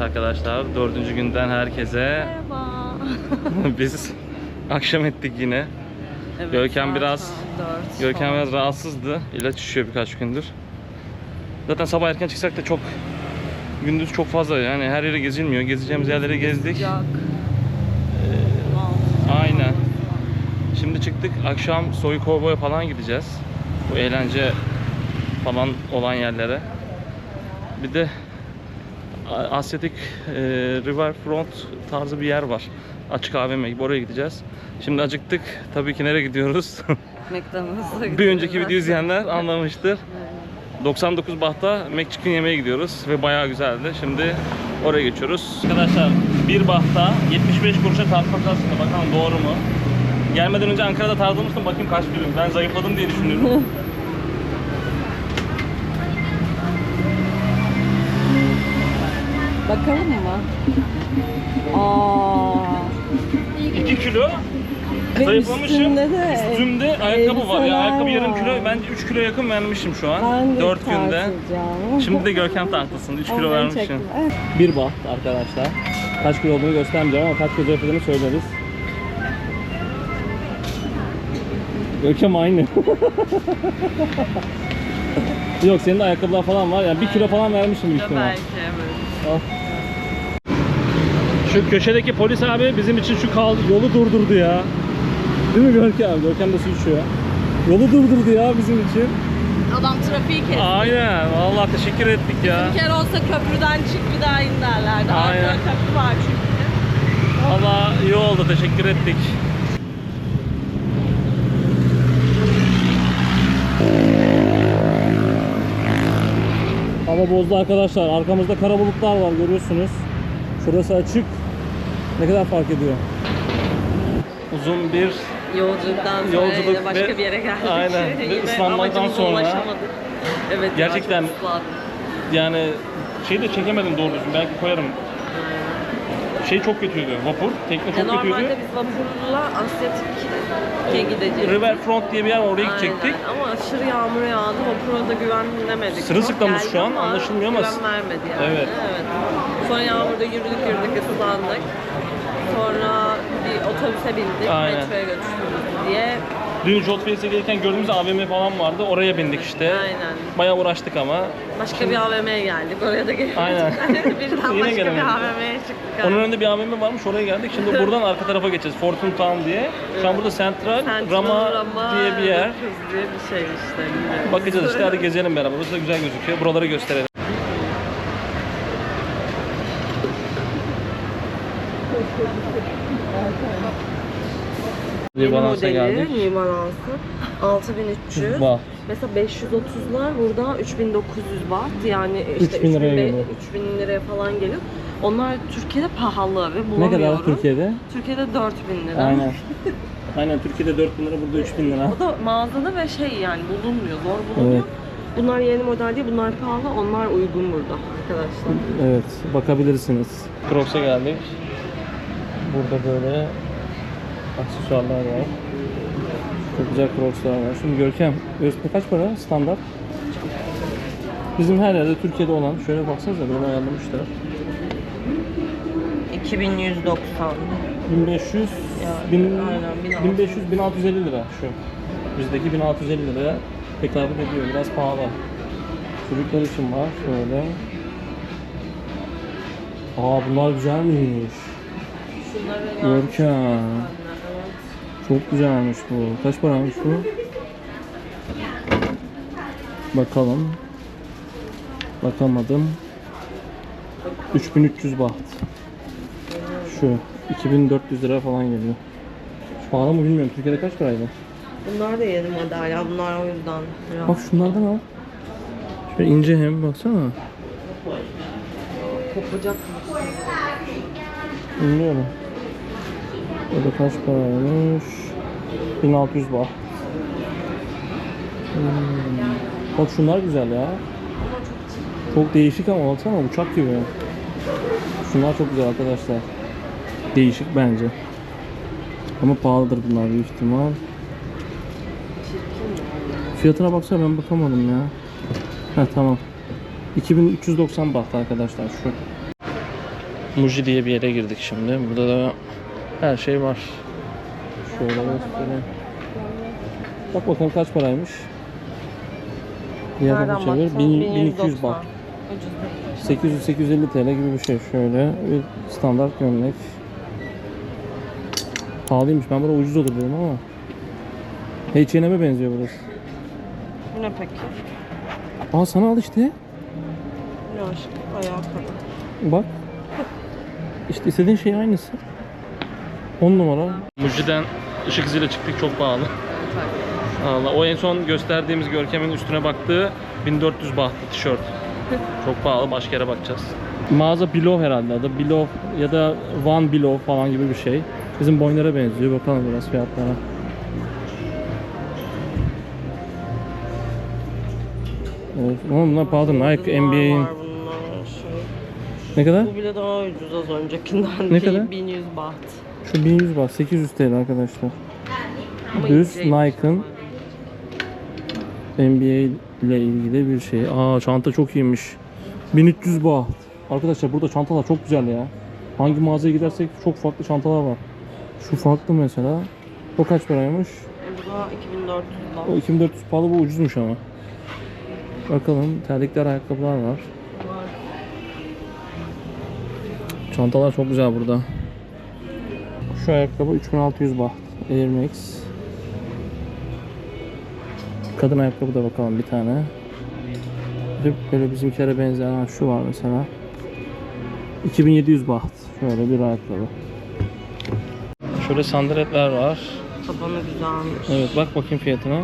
Evet arkadaşlar dördüncü günden herkese Merhaba. biz akşam ettik yine. Evet, Görkem biraz- dört Görkem falan. biraz rahatsızdı. İlaç içiyor birkaç gündür. Zaten sabah erken çıksak da çok gündüz çok fazla yani her yere gezilmiyor. Gezeceğimiz yerleri gezdik. Sıcak. Aynen. Şimdi çıktık akşam Soy Kovboy'a falan gideceğiz. Bu eğlence falan olan yerlere. Bir de Asyatik e, Riverfront tarzı bir yer var. Açık AVM gibi oraya gideceğiz. Şimdi acıktık. Tabii ki nereye gidiyoruz? McDonald's'a bir önceki videoyu izleyenler anlamıştır. 99 bahta McChicken yemeğe gidiyoruz ve bayağı güzeldi. Şimdi oraya geçiyoruz. Arkadaşlar bir bahta 75 kuruşa tartmak aslında bakalım doğru mu? Gelmeden önce Ankara'da tartılmıştım bakayım kaç birim. Ben zayıfladım diye düşünüyorum. Bakalım mı? Aa. 2 kilo Ve zayıflamışım. de Üstümde ayakkabı var. Ya elbiseler ayakkabı yarım var. kilo. Bence 3 kilo yakın vermişim şu an. Ben de 4 günde. Şimdi de Görkem tartılsın. 3 Ama kilo vermişim. Bir baht arkadaşlar. Kaç kilo olduğunu göstermeyeceğim ama kaç kilo zayıfladığını söyleriz. Görkem aynı. Yok senin de ayakkabılar falan var. Yani bir kilo falan vermişim büyük ihtimal. Belki evet. Al. Şu köşedeki polis abi bizim için şu kal yolu durdurdu ya. Değil mi Görkem? Görkem de su içiyor. Yolu durdurdu ya bizim için. Adam trafiği kesti. Aynen. Vallahi teşekkür ettik ya. Bir kere olsa köprüden çık bir daha in derlerdi. Aynen. Arkada köprü var çünkü. Valla iyi oldu. Teşekkür ettik. Hava bozdu arkadaşlar. Arkamızda kara bulutlar var görüyorsunuz. Şurası açık. Ne kadar fark ediyor? Uzun bir Yolculuktan sonra Yolculuk yine başka ve- bir yere geldik. Aynen. Ve Yine amacımıza sonra- ulaşamadık. Evet, ya, Gerçekten- çok yani şey de çekemedim doğru düzgün. Belki koyarım. Şey çok kötüydü. Vapur. Tekne Ya çok normalde kötüydü. biz vapurla Asyatik'e gideceğiz. Riverfront diye bir yer var. Oraya gidecektik. Ama aşırı yağmur yağdı. Vapura da güvenemedik. Sırılsıklamız Çok şu an, geldi anlaşılmıyor ama- Güven vermedi yani. Evet. evet. Sonra yağmurda yürüdük yürüdük ıslandık. Sonra bir otobüse bindik. Aynen. Metroya götürdük diye. Dün Jot Face'e gelirken gördüğümüz AVM falan vardı. Oraya bindik işte. Aynen. Bayağı uğraştık ama. Başka bir AVM'ye geldik. Oraya da geldik. Aynen. Birden Yine başka gelemedik. bir AVM'ye çıktık. Onun önünde bir AVM varmış oraya geldik. Şimdi buradan arka tarafa geçeceğiz. Fortune Town diye. Şu an burada Central, Central Rama, Rama diye bir yer. diye bir şey işte. bilmiyorum. Bakacağız işte hadi gezelim beraber. Burası da güzel gözüküyor. Buraları gösterelim. Yeni modeli geldik. New Balance'ı 6300. Bak. Mesela 530'lar burada 3900 watt yani işte 3000 liraya 3000 geliyor. 3000 liraya falan geliyor. Onlar Türkiye'de pahalı ve Ne bulamıyorum. kadar Türkiye'de? Türkiye'de 4000 lira. Aynen. Aynen Türkiye'de 4000 lira burada 3000 lira. O da mağazada ve şey yani bulunmuyor, zor bulunuyor. Bunlar yeni model değil, bunlar pahalı, onlar uygun burada arkadaşlar. Evet, bakabilirsiniz. Crocs'a geldik. Burada böyle aksesuarlar var. Çok güzel Crocs'lar var. Şimdi Görkem, üstü kaç para standart? Bizim her yerde Türkiye'de olan, şöyle baksanıza böyle ayarlamışlar. 2190. 1500, Yani, 1000, aynen, 1600. 1500, 1650 lira şu. Bizdeki 1650 liraya tekabül ediyor. Biraz pahalı. Çocuklar için var şöyle. Aa bunlar güzelmiş. Görkem. Çok güzelmiş bu. Kaç paraymış bu? Bakalım. Bakamadım. 3300 baht. Şu 2400 lira falan geliyor. Pahalı mı bilmiyorum. Türkiye'de kaç paraydı? Bunlar da yeni model ya, bunlar o yüzden biraz. Bak şunlardan al. Şöyle ince hem baksana. Kopacak Bilmiyorum. Burada kaç paraymış? 1600 baht. Hmm. Bak şunlar güzel ya. Çok değişik ama baksana uçak gibi. Şunlar çok güzel arkadaşlar. Değişik bence. Ama pahalıdır bunlar büyük ihtimal. Fiyatına baksana ben bakamadım ya. Heh tamam. 2390 baht arkadaşlar şu. Muji diye bir yere girdik şimdi. Burada da her şey var. Şöyle göstereyim. Bak bakalım kaç paraymış. Diğer tarafa çevir. baksan? 1000 1190. 1200 bak. Ucuz. 800-850 TL gibi bir şey. Şöyle bir standart gömlek. Pahalıymış. Ben burada ucuz olur dedim ama. H&M'e benziyor burası. Bu ne peki? Aa sana al işte. Ne aşkım? Ayakkabı. Bak. İşte istediğin şey aynısı. 10 numara. Muji'den ışık hızıyla çıktık çok pahalı. Allah o en son gösterdiğimiz Görkem'in üstüne baktığı 1400 bahtı tişört. Çok pahalı başka yere bakacağız. Mağaza Below herhalde adı. Below ya da One Below falan gibi bir şey. Bizim boynlara benziyor. Bakalım biraz fiyatlara. Evet, ama bunlar pahalı. Nike, NBA'in. Ne kadar? Bu bile daha ucuz az öncekinden. Ne kadar? 1100 baht. Şu 1100 bak 800 TL arkadaşlar. Düz Nike'ın NBA ile ilgili bir şey. Aa çanta çok iyiymiş. 1300 baht. Arkadaşlar burada çantalar çok güzel ya. Hangi mağazaya gidersek çok farklı çantalar var. Şu farklı mesela. O kaç paraymış? Bu da 2400 baht. O 2400 pahalı bu ucuzmuş ama. Bakalım terlikler ayakkabılar var. Çantalar çok güzel burada. Şu ayakkabı 3600 baht. Air Max. Kadın ayakkabı da bakalım bir tane. Bir böyle bizimkilere benzeyen şu var mesela. 2700 baht. Şöyle bir ayakkabı. Şöyle sandaletler var. Tabanı güzelmiş. Evet bak bakayım fiyatına.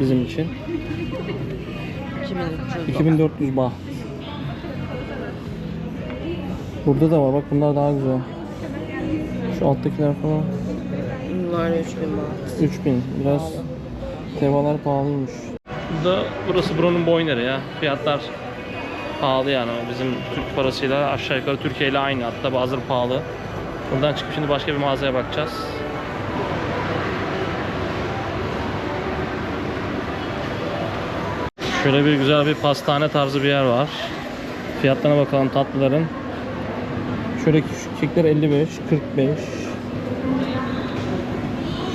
Bizim için. 2300 baht. 2400 baht. Burada da var bak bunlar daha güzel. Şu alttakiler falan Bunlar 3000 baht. 3000 biraz tevalar pahalıymış. Burada burası buranın boyneri ya. Fiyatlar pahalı yani bizim Türk parasıyla aşağı yukarı Türkiye ile aynı hatta bazıları pahalı. Buradan çıkıp şimdi başka bir mağazaya bakacağız. Şöyle bir güzel bir pastane tarzı bir yer var. Fiyatlarına bakalım tatlıların. Şöyle kekler 55, 45.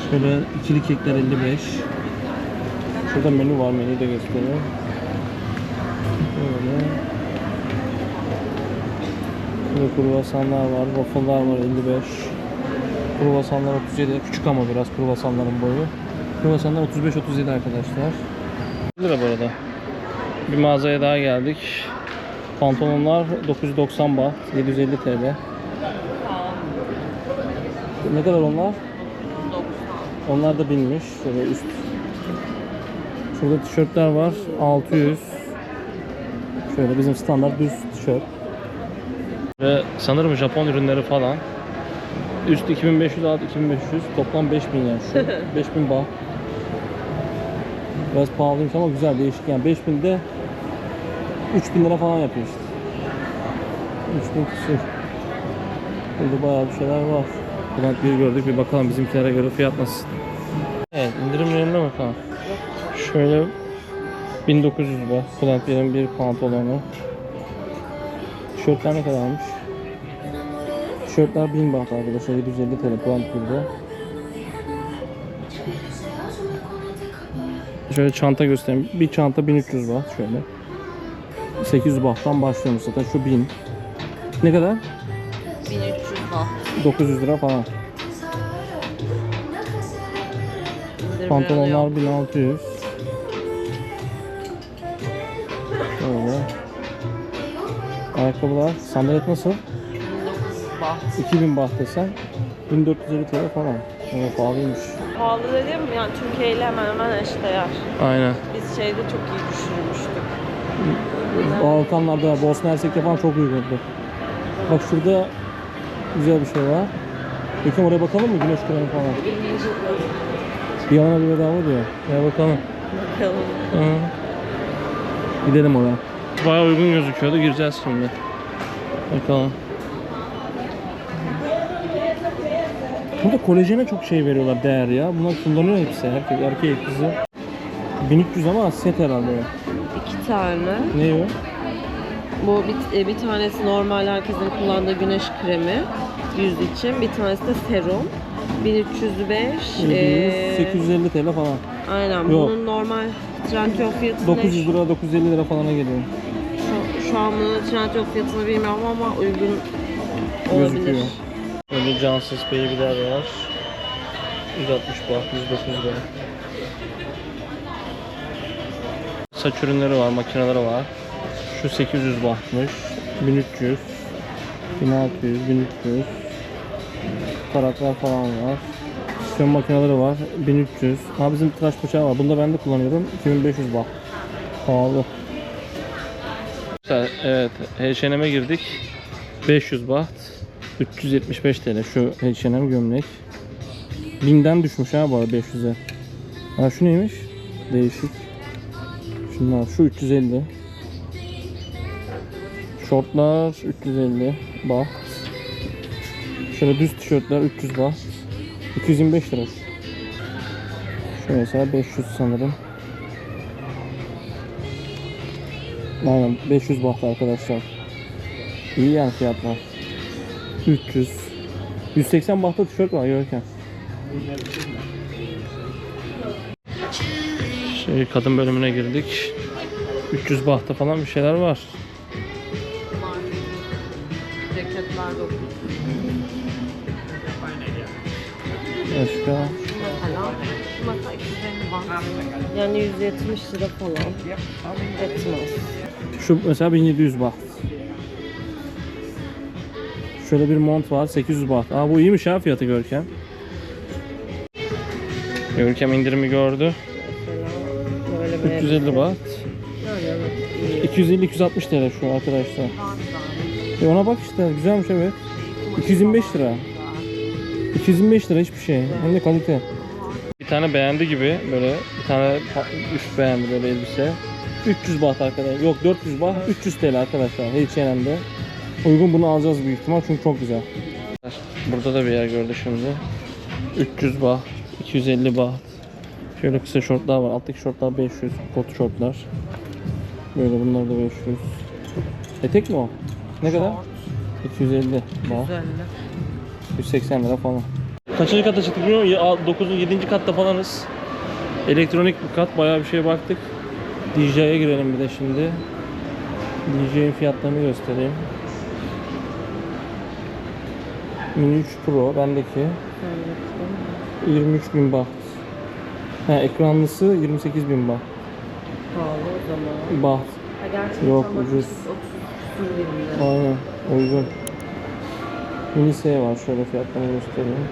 Şöyle ikili kekler 55. Şurada menü var, menüyü de gösteriyor. Böyle. Şurada kruvasanlar var, waffle'lar var 55. Kruvasanlar 37, küçük ama biraz kruvasanların boyu. Kruvasanlar 35-37 arkadaşlar. 1 lira bu arada. Bir mağazaya daha geldik. Pantolonlar 990 baht, 750 TL. Ne kadar onlar? 90. Onlar da binmiş. Şöyle üst. Şurada tişörtler var. 600. Şöyle bizim standart düz tişört. Ve sanırım Japon ürünleri falan. Üst 2500 alt 2500 toplam 5000 yani şu 5000 baht. Biraz pahalıymış ama güzel değişik yani 5000 de 3000 lira falan yapıyor işte. 3000 küsur. Burada bayağı bir şeyler var. Buradan bir gördük bir bakalım bizimkilere göre fiyat nasıl. Evet indirimlerine bakalım. Şöyle 1900 baht. Plant yerin bir pantolonu. Tişörtler ne kadarmış? Tişörtler 1000 baht arkadaşlar. 750 TL Plant 1'de. Şöyle çanta göstereyim. Bir çanta 1300 baht şöyle. 800 bahttan başlıyormuş zaten. Şu 1000. Ne kadar? 1300 baht. 900 lira falan. Pantolonlar yok. 1600. Böyle. Ayakkabılar. Sandalet nasıl? 1900 baht. 2000 baht desen 1450 TL falan. Ama pahalıymış. Pahalı dedim yani Türkiye ile hemen hemen eşdeğer. Aynen. Biz şeyde çok iyi. Balkanlarda, Bosna Hersek'te falan çok uygundu. Bak şurada güzel bir şey var. Bakın oraya bakalım mı güneş kremi falan? Bir yana bir bedava diyor. Ya bakalım. Bakalım. Hı. Gidelim oraya. Bayağı uygun gözüküyordu. Gireceğiz şimdi. Bakalım. Burada kolajene çok şey veriyorlar değer ya. Bunlar kullanıyor hepsi. Erkek, erkek kızı. 1300 ama set herhalde. o. İki tane. Ne o? Bu bir, e, bir tanesi normal herkesin kullandığı güneş kremi yüz için. Bir tanesi de serum. 1305. ee, 850 TL falan. Aynen. Yok. Bunun normal Trendyol fiyatı ne? 900 lira 950 lira falana geliyor. Şu, şu an bunun Trendyol fiyatını bilmiyorum ama uygun olabilir. Gözüküyor. Böyle cansız baby'ler var. 160 baht, 109 lira. Saç ürünleri var, makineleri var. Şu 800 bahtmış. 1300, 1600, 1300. Taraklar falan var. Fön makineleri var. 1300. Ha bizim tıraş bıçağı var. Bunu da ben de kullanıyorum. 2500 baht. Pahalı. Evet, H&M'e girdik. 500 baht. 375 TL şu H&M gömlek. 1000'den düşmüş ha bu arada 500'e. Ha şu neymiş? Değişik. Şunlar şu 350. Şortlar 350 baht. Şöyle düz tişörtler 300 baht. 225 lira. Şu mesela 500 sanırım. Aynen 500 baht arkadaşlar. İyi yani fiyatlar. 300. 180 bahta tişört var görürken. Şey kadın bölümüne girdik. 300 bahta falan bir şeyler var. Ceketler 900. Başka. Mesela, mesela 250 baht. Yani 170 lira falan. Etmez. Şu mesela 1700 baht. Şöyle bir mont var 800 baht. Aa bu iyiymiş ha fiyatı Görkem. Görkem indirimi gördü. Mesela böyle bir 350 baht. Yani evet. iyi. 250-260 TL şu arkadaşlar. E ona bak işte güzelmiş evet. 225 lira. 225 lira hiçbir şey. Hem de kalite. Bir tane beğendi gibi böyle bir tane üst beğendi böyle elbise. 300 baht arkadaşlar. Yok 400 baht 300 TL arkadaşlar. H&M'de. Uygun bunu alacağız büyük ihtimal çünkü çok güzel. Burada da bir yer gördü şimdi. 300 baht, 250 baht. Şöyle kısa şortlar var. Alttaki şortlar 500, kot şortlar. Böyle bunlar da 500. Etek mi o? Ne kadar? 250 baht. Güzel. 180 lira falan. Kaçıncı kata çıktık bilmiyorum. 9. 7. katta falanız. Elektronik bir kat. Bayağı bir şeye baktık. DJ'ye girelim bir de şimdi. DJ'in fiyatlarını göstereyim. Mini 3 Pro bendeki 23 bin baht. Ha, ekranlısı 28 bin baht. Pahalı o zaman. Baht. Ha, gerçekten Yok, bak, ucuz. 30 bin lira. Aynen uygun. Mini S var şöyle fiyatlarını göstereyim.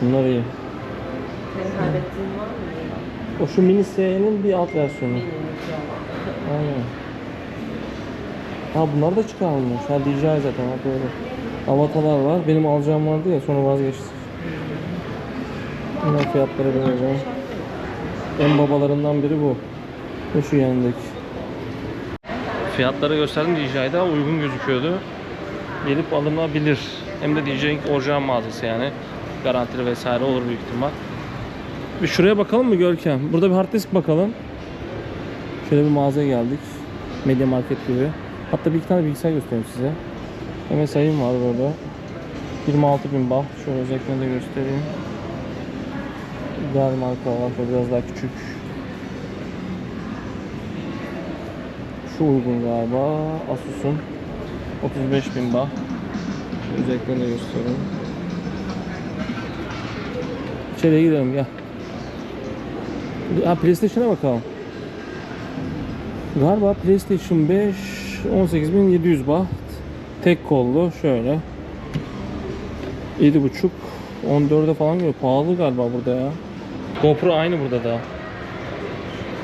Şunlar iyi. Senin kaybettiğin var mı? O şu Mini S'nin bir alt versiyonu. Yok. Aynen. Ha bunlar da çıkarılmış. Ha DJI zaten ha doğru. Avatalar var. Benim alacağım vardı ya sonra vazgeçtim. Bunlar fiyatları böyle. En babalarından biri bu. Ve şu yanındaki. Fiyatları gösterdim DJI'de uygun gözüküyordu. Gelip alınabilir. Hem de DJI'nin orijinal mağazası yani. Garantili vesaire olur büyük ihtimal. Bir şuraya bakalım mı Görkem? Burada bir hard disk bakalım. Şöyle bir mağazaya geldik. Media Market gibi. Hatta bir iki tane bilgisayar göstereyim size. MSI'm var böyle. 26 bin baht. Şöyle özelliklerini de göstereyim. Güzel marka var. Şöyle biraz daha küçük. Şu uygun galiba. Asus'un. 35 bin baht. Özelliklerini göstereyim. İçeriye gidelim gel. Ha PlayStation'a bakalım. Galiba PlayStation 5 18.700 baht. Tek kollu şöyle. 7.5 14'e falan geliyor. Pahalı galiba burada ya. GoPro aynı burada da.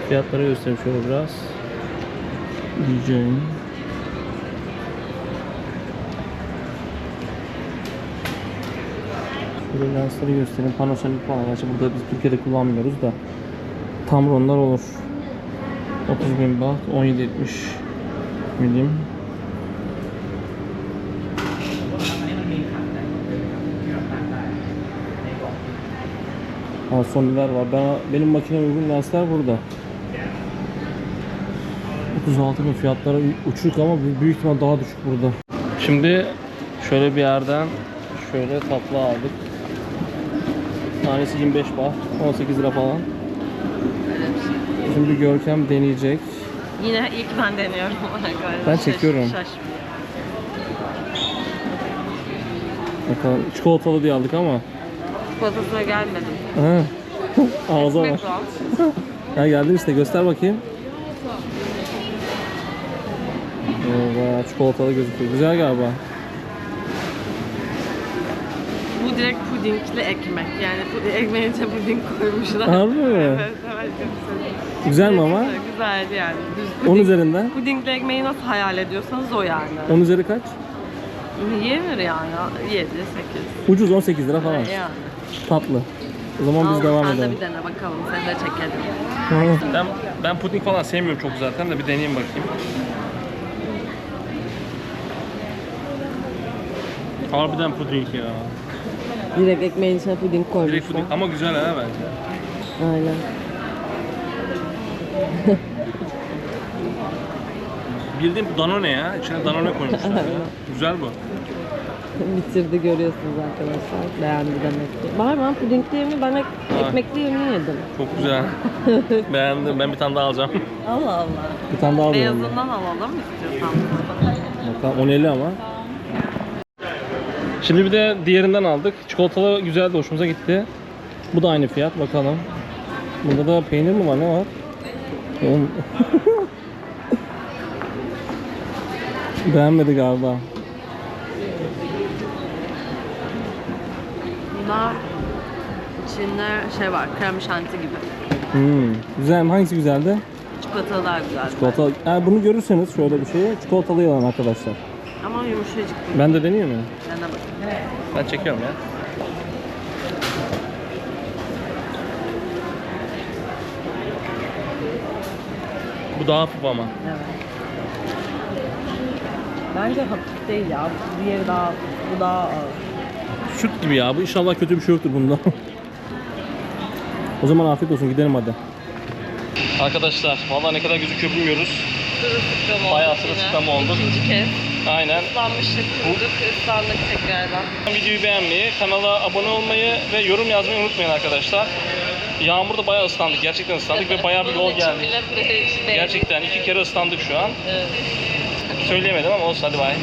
Fiyatları göstereyim şöyle biraz. DJ'in. Şöyle lensleri göstereyim. Panasonic falan. Gerçi burada biz Türkiye'de kullanmıyoruz da. Tamronlar olur. 30 bin baht, 17.70 milim. Ha, Sony'ler var. Ben, benim makine uygun lensler burada. 36 bin fiyatları uçuk ama bu- büyük ihtimal daha düşük burada. Şimdi şöyle bir yerden şöyle tatlı aldık. Tanesi 25 baht, 18 lira falan. Şimdi Görkem deneyecek. Yine ilk ben deniyorum arkadaşlar. Ben çekiyorum. Şaşmıyor. Bakalım çikolatalı diye aldık ama. Çikolatasına gelmedim. Ha. Ağza var. Ha geldin işte göster bakayım. Oo, bayağı çikolatalı gözüküyor. Güzel galiba. Bu direkt pudingli ekmek. Yani puding, ekmeğin içine puding koymuşlar. Harbi mi? evet, evet. çok güzel. Mi ama? Güzel, Güzeldi yani. Düz 10 puding- üzerinden. Pudingli ekmeği nasıl hayal ediyorsanız o yani. 10 üzeri kaç? Yenir yani. 7, 8. Ucuz 18 lira falan. Yani. Tatlı. O zaman biz devam sen de edelim. bir dene bakalım. Seni de çekelim. Ben, ben puding falan sevmiyorum çok zaten de bir deneyeyim bakayım. Harbiden puding ya. Direkt ekmeğin içine puding koymuşlar. Direkt puding ama güzel ha bence. Aynen. Bildiğin Danone ya. İçine Danone koymuşlar ya. Güzel bu. Bitirdi görüyorsunuz arkadaşlar. Beğendi demek ki. Var ben pudingli yerini ben ek, ekmekli yerini yedim. Çok güzel. Beğendim. Ben bir tane daha alacağım. Allah Allah. Bir tane daha alıyorum. ben. Beyazından alalım istiyorsan. Bakalım 10.50 ama. Şimdi bir de diğerinden aldık. Çikolatalı güzeldi, hoşumuza gitti. Bu da aynı fiyat, bakalım. Bunda da peynir mi var, ne var? Oğlum. Beğenmedi galiba. Bunda içinde şey var, krem şanti gibi. Hmm. Güzel mi? Hangisi güzeldi? Çikolatalı daha güzel. Çikolata. Eğer bunu görürseniz şöyle bir şeyi, çikolatalı yalan arkadaşlar. Ama yumuşacık. Ben de deneyeyim mi? Dene bakayım. Ben çekiyorum ya. Bu daha hafif ama. Evet. Bence hafif değil ya. Diğeri daha, bu daha ağır. Süt gibi ya bu. İnşallah kötü bir şey yoktur bunda. o zaman afiyet olsun gidelim hadi. Arkadaşlar vallahi ne kadar gözüküyor bilmiyoruz. Sırılsıklam olduk Bayağı sırılsıklam olduk. İkinci kez. Aynen. Islanmıştık, kırdık, ıslandık tekrardan. Videoyu beğenmeyi, kanala abone olmayı ve yorum yazmayı unutmayın arkadaşlar. Yağmurda bayağı ıslandık. Gerçekten ıslandık ve bayağı bir yol değil. Gerçekten iki kere ıslandık şu an. Evet. Söyleyemedim ama olsun hadi bay.